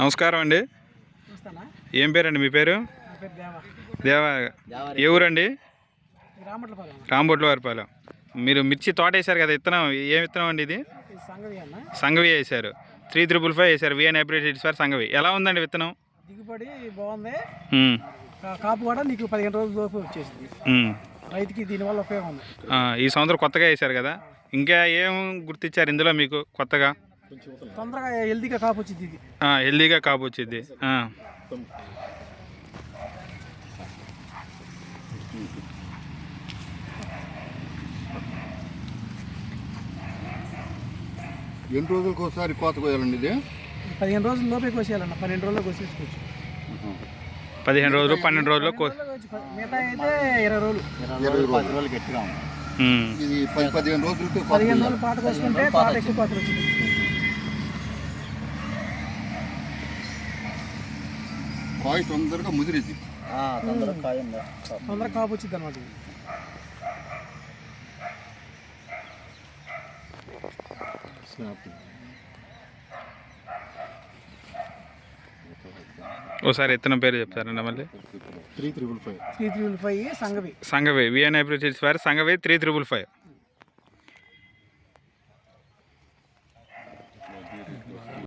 నమస్కారం అండి. చూస్తానా ఏం పేరండి మీ పేరు? దేవా. ఏ ఊరండి? రామట్లపాలెం రాంబొట్ల వారిపాలెం మీరు మిర్చి తోట వేశారు కదా విత్తనం ఏం విత్తనం అండి ఇది? సంగవి వేశారు. త్రీ త్రిపుల్ ఫైవ్ వేశారు. VN hybrid for Sangavi. ఎలా ఉందండి విత్తనం? దిగుబడి బాగుంది. కాపు కూడా నీకు పదిహేను రోజుల లోపు వచ్చేసింది. రైతుకి దీనివల్ల ఉపయోగం ఉంది. ఈ సంవత్సరం కొత్తగా వేశారు కదా. ఇంకా ఏం గుర్తించారు ఇందులో మీకు కొత్తగా? తొందరగా హెల్దీగా కాపు వచ్చింది ఇది. ఆ, హెల్దీగా కాపు వచ్చింది. ఆ, ఎన్ని రోజులకు ఒకసారి కోత కోయాలండి ఇది? పదిహేను రోజుల లోపే కోసేయాలన్న పన్నెండు రోజుల్లో కోసేసుకోవచ్చు. పదిహేను రోజులు పన్నెండు రోజులు రోజుల్లో మిగతా అయితే ఇరవై రోజులు. ఇరవై రోజులు ఉమ్, ఇది పది పదిహేను రోజులకి కోత పదిహేను. రోజులు పాట కోసుకుంటే పాట ఎక్కువ పాత వచ్చింది. కాయ తొందరగా ముదిరిద్ది. తొందరగా కాపు వచ్చింది అనమాట ఇది. ఒకసారి విత్తనం పేరు చెప్తారండి మళ్ళీ? Three triple five. Three three five Sangavi. Sangavi. VN hybrid for Sangavi three triple five.